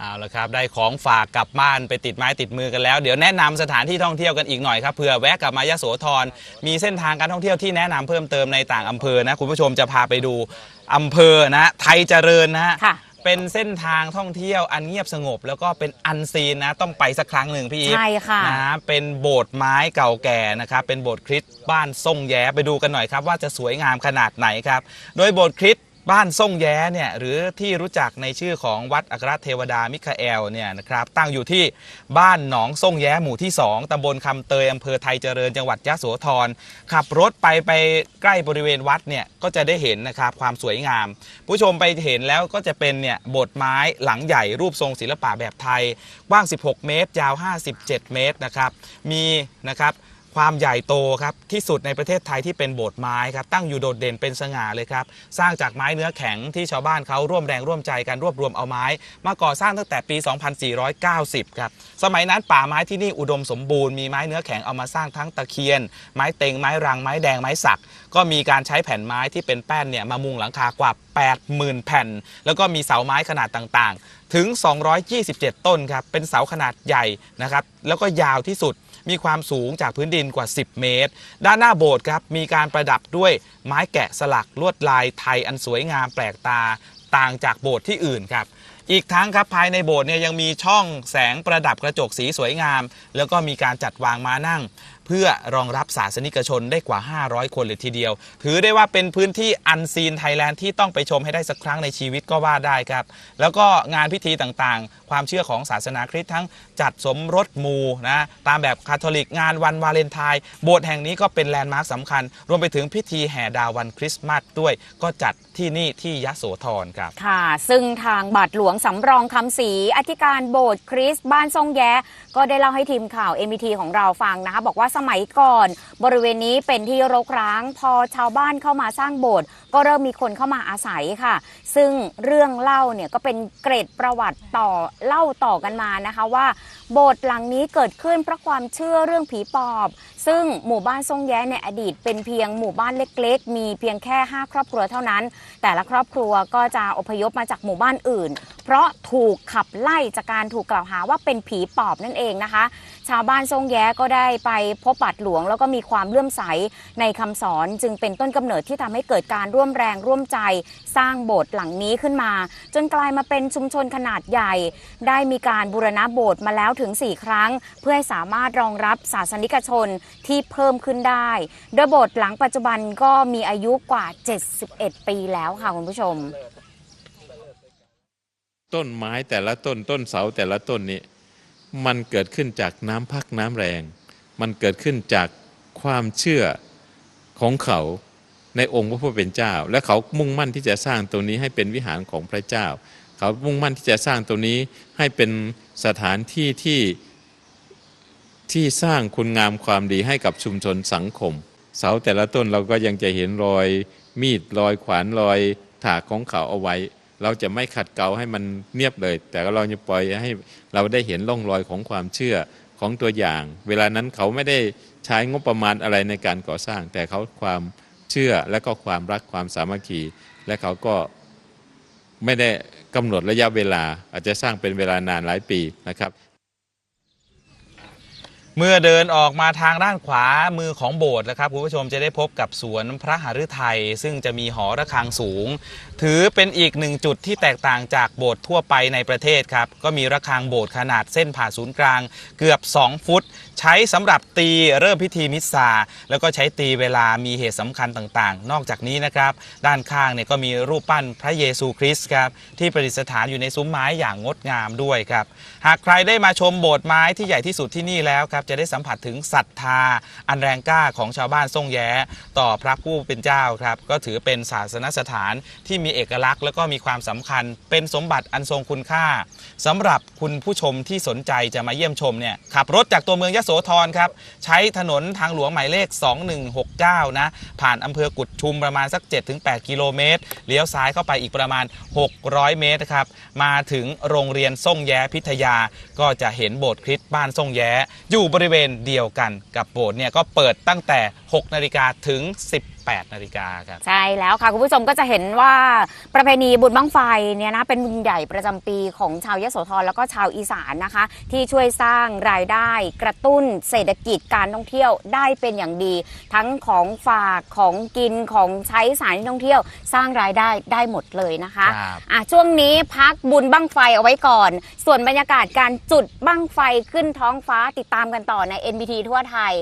เอาละครับได้ของฝากกลับบ้านไปติดไม้ติดมือกันแล้ว เดี๋ยวแนะนำสถานที่ท่องเที่ยวกันอีกหน่อยครับเผื่อแวะกลับมายโสธรมีเส้นทางการท่องเที่ยวที่แนะนำเพิ่มเติมในต่างอำเภอนะคุณผู้ชมจะพาไปดูอำเภอนะไทยเจริญนะฮะค่ะเป็นเส้นทางท่องเที่ยวอันเงียบสงบ แล้วก็เป็นอันซีนนะต้องไปสักครั้งหนึ่งพี่อีฟใช่ค่ะนะเป็นโบสถ์ไม้เก่าแก่นะครับเป็นโบสถ์คริสต์บ้านส่งแย้ไปดูกันหน่อยครับว่าจะสวยงามขนาดไหนครับ โดยโบสถ์คริสต์ บ้านส่งแย้เนี่ยหรือที่รู้จักในชื่อของวัดอัครเทวดามิคาเอลเนี่ยนะครับตั้งอยู่ที่บ้านหนองส่งแย้หมู่ที่ 2ตำบลคำเตยอำเภอไทยเจริญจังหวัดยะโสธรขับรถไปไปใกล้บริเวณวัดเนี่ยก็จะได้เห็นนะครับความสวยงาม ผู้ชมไปเห็นแล้วก็จะเป็นเนี่ยโบสถ์ไม้หลังใหญ่รูปทรงศิลปะแบบไทยกว้าง 16 เมตร ยาว 57 เมตรนะครับมีนะครับ ความใหญ่โตครับที่สุดในประเทศไทยที่เป็นโบสถ์ไม้ครับตั้งอยู่โดดเด่นเป็นสง่าเลยครับสร้างจากไม้เนื้อแข็งที่ชาวบ้านเขาร่วมแรงร่วมใจกันรวบรวมเอาไม้ มาก่อสร้างตั้งแต่ปี 2490 ครับสมัยนั้นป่าไม้ที่นี่อุดมสมบูรณ์มีไม้เนื้อแข็งเอามาสร้างทั้งตะเคียน ไม้เต็งไม้รังไม้แดงไม้สัก ก็มีการใช้แผ่นไม้ที่เป็นแป้นเนี่ยมามุงหลังคากว่า 80,000 แผ่น แล้วก็มีเสาไม้ขนาดต่างๆ ถึง 227 ต้นครับเป็นเสาขนาดใหญ่นะครับแล้วก็ยาวที่สุด มีความสูงจากพื้นดินกว่า 10 เมตร ด้านหน้าโบสถ์ครับมีการประดับด้วยไม้แกะสลักลวดลายไทยอันสวยงามแปลกตาต่างจากโบสถ์ที่อื่นครับอีกทั้งครับภายในโบสถ์เนี่ยยังมีช่องแสงประดับกระจกสีสวยงาม แล้วก็มีการจัดวางม้านั่ง พื่อรองรับศาสนิกชนได้กว่า 500 คนเลยทีเดียว ถือได้ว่าเป็นพื้นที่อันซีนไทยแลนด์ที่ต้องไปชมให้ได้สักครั้งในชีวิตก็ว่าได้ครับ แล้วก็งานพิธีต่างๆ ความเชื่อของศาสนาคริสต์ทั้งจัดสมรสมูนะตามแบบคาทอลิกงานวันวาเลนไทน์โบสถ์แห่งนี้ก็เป็นแลนด์มาร์คสำคัญ รวมไปถึงพิธีแห่ดาววันคริสต์มาสด้วย ก็จัดที่นี่ที่ยะโสธรครับค่ะ ซึ่งทางบาทหลวงสำรองคำศรีอธิการโบสถ์คริสต์บ้านทรงแย้ก็ได้เล่าให้ทีมข่าว MT ของเราฟังนะคะบอกว่ามัยก่อน บริเวณนี้เป็นที่รกร้าง พอชาวบ้านเข้ามาสร้างโบสถ์ ก็เริ่มมีคนเข้ามาอาศัยค่ะ ซึ่งเรื่องเล่าเนี่ยก็เป็นเกร็ดประวัติต่อเล่าต่อกันมานะคะว่า โบสถ์หลังนี้เกิดขึ้นเพราะความเชื่อเรื่องผีปอบ ซึ่งหมู่บ้านทรงแย้ในอดีต เป็นเพียงหมู่บ้านเล็ก ๆ มีเพียงแค่ 5 ครอบครัวเท่านั้น แต่ละครอบครัวก็จะอพยพมาจากหมู่บ้านอื่น เพราะถูกขับไล่จากการถูกกล่าวหาว่าเป็นผีปอบนั่นเองนะคะ ชาวบ้านทรงแย้ก็ได้ไปพบบาทหลวง แล้วก็มีความเลื่อมใสในคำสอนจึงเป็นต้นกำเนิดที่ทำให้เกิดการร่ววมแรงร่วมใจสร้างโบสถ์หลังนี้ขึ้นมา จนกลายมาเป็นชุมชนขนาดใหญ่ ได้มีการบูรณะโบสถ์มาแล้วถึง 4 ครั้ง เพื่อให้สามารถรองรับศาสนิกชนที่เพิ่มขึ้นได้ โดยโบสถ์หลังปัจจุบันก็มีอายุกว่า 71 ปีแล้วค่ะคุณผู้ชม ต้นไม้แต่ละต้นต้นเสาแต่ละต้นนี้มันเกิดขึ้นจากน้ำพักน้ำแรง มันเกิดขึ้นจากความเชื่อของเขา ในองค์พระผู้เป็นเจ้า และเขามุ่งมั่นที่จะสร้างตรงนี้ให้เป็นวิหารของพระเจ้า เขามุ่งมั่นที่จะสร้างตรงนี้ให้เป็นสถานที่ที่ที่สร้างคุณงามความดีให้กับชุมชนสังคม เสาแต่ละต้นเราก็ยังจะเห็นรอย มีดรอยขวานรอยถากของเขาเอาไว้ เราจะไม่ขัดเกลาให้มันเนียบเลย แต่เราจะปล่อยให้เราได้เห็นร่องรอยของความเชื่อของตัวอย่าง เวลานั้นเขาไม่ได้ใช้งบประมาณอะไรในการก่อสร้าง แต่เขาความ เชื่อและก็ความรักความสามัคคี และเขาก็ไม่ได้กำหนดระยะเวลาอาจจะสร้างเป็นเวลานานหลายปีนะครับ เมื่อเดินออกมาทางด้านขวามือของโบสถ์นะครับคุณผู้ชมจะได้พบกับสวนพระหฤทัยซึ่งจะมีหอระฆังสูง ถือเป็นอีกหนึ่งจุดที่แตกต่างจากโบสถ์ทั่วไปในประเทศครับ ก็มีระฆังโบสถ์ขนาดเส้นผ่าศูนย์กลาง เกือบ 2 ฟุต ใช้สำหรับตีเริ่มพิธีมิสซาแล้วก็ใช้ตีเวลามีเหตุสำคัญต่างๆ นอกจากนี้นะครับด้านข้างเนี่ยก็มีรูปปั้นพระเยซูคริสต์ครับที่ประดิษฐานอยู่ในซุ้มไม้อย่างงดงามด้วยครับหากใครได้มาชมโบสถ์ไม้ที่ใหญ่ที่สุดที่นี่แล้วครับจะได้สัมผัสถึงศรัทธา อันแรงกล้าของชาวบ้านทรงแย้ต่อพระผู้เป็นเจ้าครับก็ถือเป็นศาสนสถานที่มีเอกลักษณ์ แล้วก็มีความสำคัญ เป็นสมบัติอันทรงคุณค่าสำหรับคุณผู้ชมที่สนใจจะมาเยี่ยมชมเนี่ยขับรถจากตัวเมืองยโสธรครับใช้ถนนทางหลวงหมายเลข 2169 นะ ผ่านอำเภอกุดชุมประมาณสัก 7-8 กิโลเมตรเลี้ยวซ้ายเข้าไปอีกประมาณ 600 เมตรครับมาถึงโรงเรียนส่งแย้พิทยา ก็จะเห็นโบสถ์คริสต์บ้านส่งแย้อยู่บริเวณเดียวกันกับโบสถ์เนี่ยก็เปิดตั้งแต่ 6 นาฬิกาถึง 18 8นาฬิกาครับ ใช่แล้วค่ะ คุณผู้ชมก็จะเห็นว่าประเพณีบุญบั้งไฟเนี่ยนะเป็นบุญใหญ่ประจำปีของชาวยโสธรแล้วก็ชาวอีสานนะคะ ที่ช่วยสร้างรายได้กระตุ้นเศรษฐกิจการท่องเที่ยวได้เป็นอย่างดี ทั้งของฝากของกินของใช้สถานที่ท่องเที่ยว สร้างรายได้ได้หมดเลยนะคะครับอะช่วงนี้พักบุญบั้งไฟเอาไว้ก่อน ส่วนบรรยากาศการจุดบั้งไฟขึ้นท้องฟ้าติดตามกันต่อใน NBT ทั่วไทย